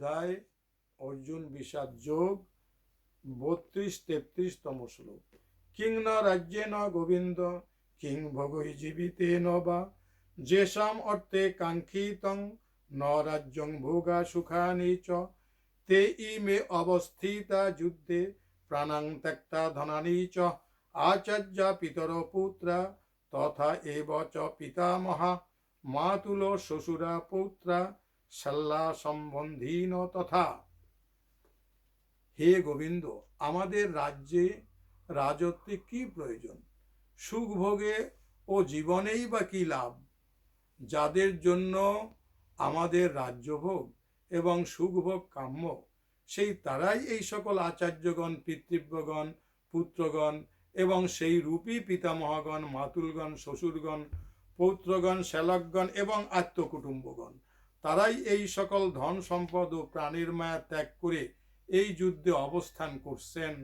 অধ্যায়, অর্জুন বিষাদ যোগ, বত্রিশ তেত্রিশতম শ্লোক। কিং ন রাজ্যে ন গোবিন্দ, কিং ভগৈ জীবিতে ন বা। যেষাম অর্থে কাঙ্ক্ষিতং, ন রাজ্যং ভোগা সুখানি চ। তে ইমে অবস্থিতা যুদ্ধে প্রাণাং ত্যক্তা ধনানি চ। আচার্য পিতর পুত্রা, তথা এব চ পিতামহা মাতুল শ্বশুরা পুত্রা। শাল্লা সম্বন্ধীন তথা। হে গোবিন্দ, আমাদের রাজ্যে রাজত্বে কি প্রয়োজন? সুখ ভোগে ও জীবনেই বা কি লাভ? যাদের জন্য আমাদের রাজ্যভোগ এবং সুখভোগ কাম্য, সেই তারাই এই সকল আচার্যগণ, পিতৃব্যগণ, পুত্রগণ এবং সেই রূপী পিতামহগণ, মাতুলগণ, শ্বশুরগণ, পৌত্রগণ, শ্যালকগণ এবং আত্মকুটুম্বগণ। তারাই এই সকল ধন সম্পদ ও প্রাণীর মায়া ত্যাগ করে এই যুদ্ধে অবস্থান করছেন।